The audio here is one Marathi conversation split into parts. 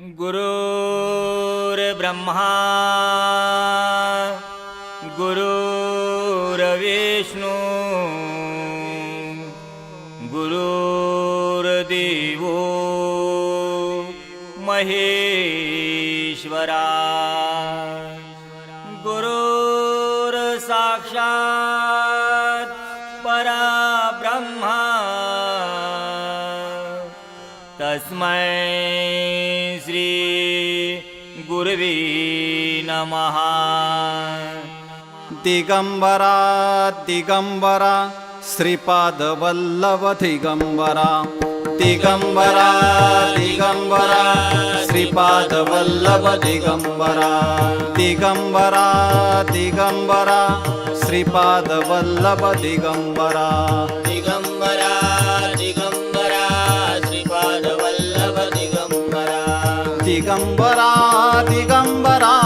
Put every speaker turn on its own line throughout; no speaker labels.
गुरुर्ब्रह्मा गुरुर्विष्णू गुरुर्देवो महेश्वरा। गुरुर्साक्षात् नमः।
दिगम्बरा दिगम्बरा श्रीपादवल्लभ दिगम्बरा दिगम्बरा दिगम्बरा श्रीपादवल्लभ दिगम्बरा दिगम्बरा दिगम्बरा श्रीपादवल्लभ दिगम्बरा
दिगम्बरा दिगम्बरा श्रीपादवल्लभ दिगम्बरा
दिगम्बरा दिगम्बरा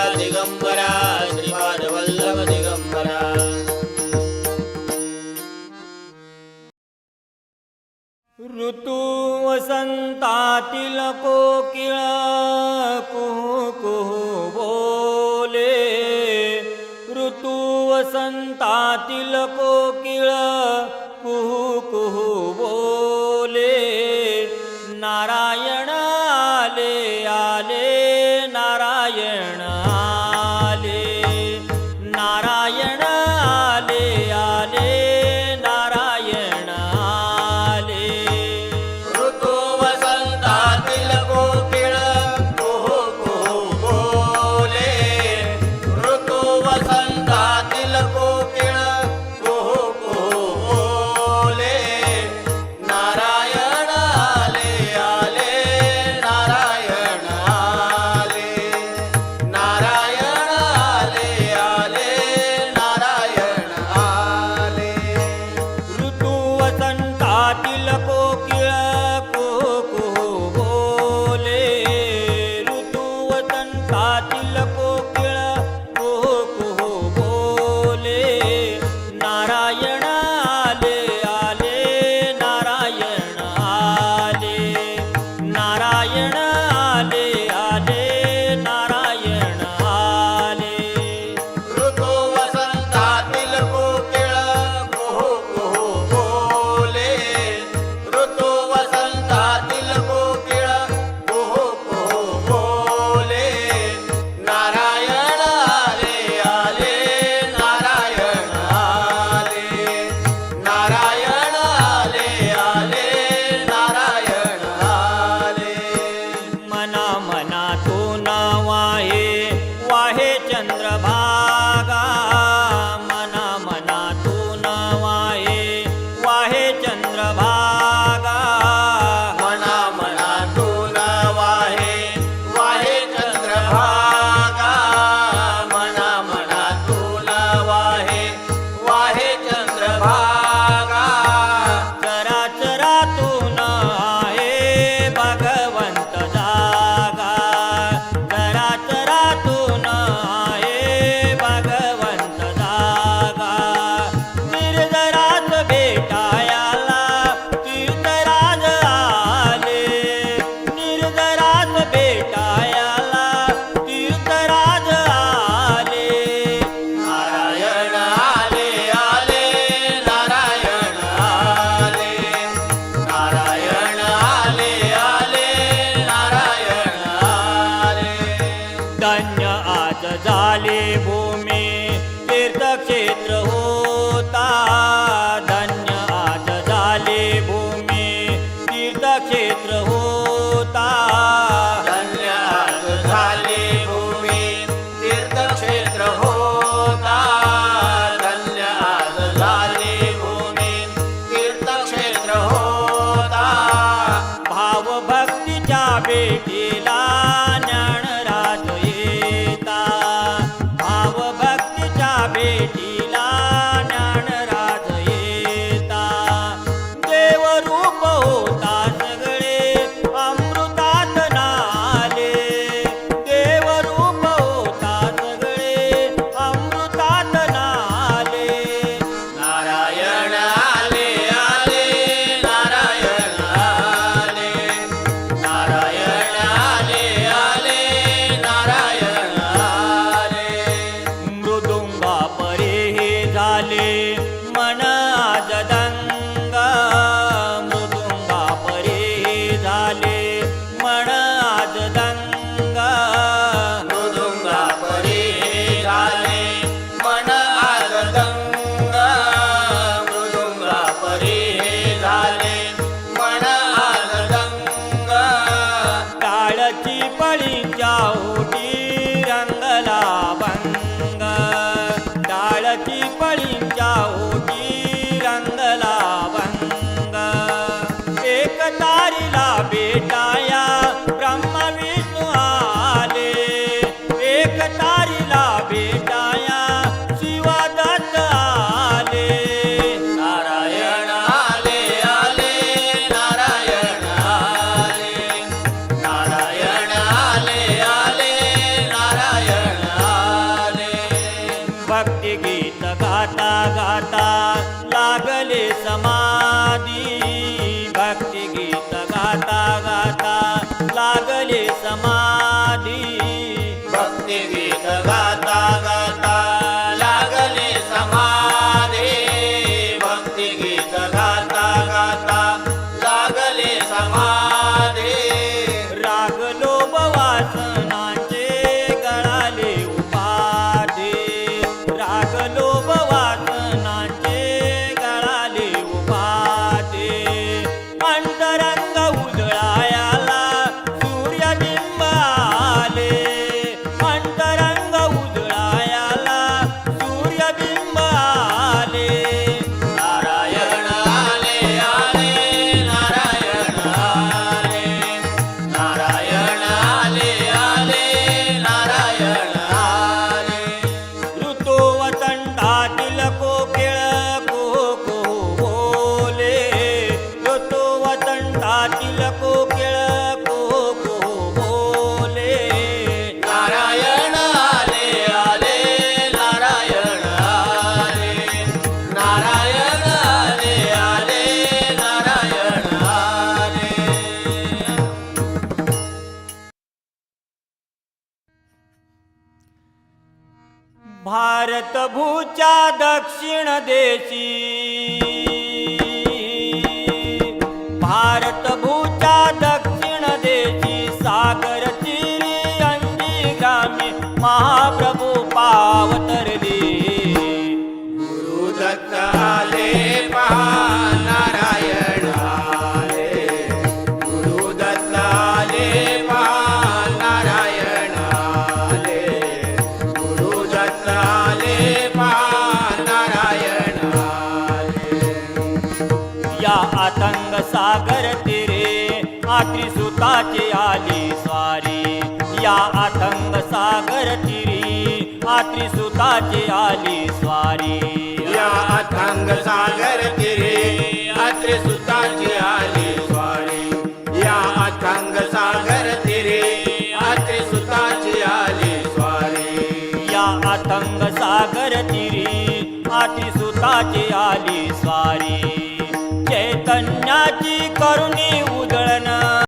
वसंतातील कोकिळ कुहू कुहू बोले ऋतू वसंतातील कोकिळ कुहू कुहू बोले भक्तिगीत गाता गाता लागले समाधी. देशी. भारत भूच्या दक्षिण देशी सागर चिरी अंडी ग्रामी महाप्रभू पावतरली.
गुरु दत्ता
सागरतीरी आत्री सुताची आली स्वारी.
या अथांग सागर तिरे आत्री सुताची आली स्वारी. या अथांग सागर तिरे आत्री सुताची आली स्वारी.
या अथांग सागर तिरी आत्री सुताची आली स्वारी. चैतन्याची करुणी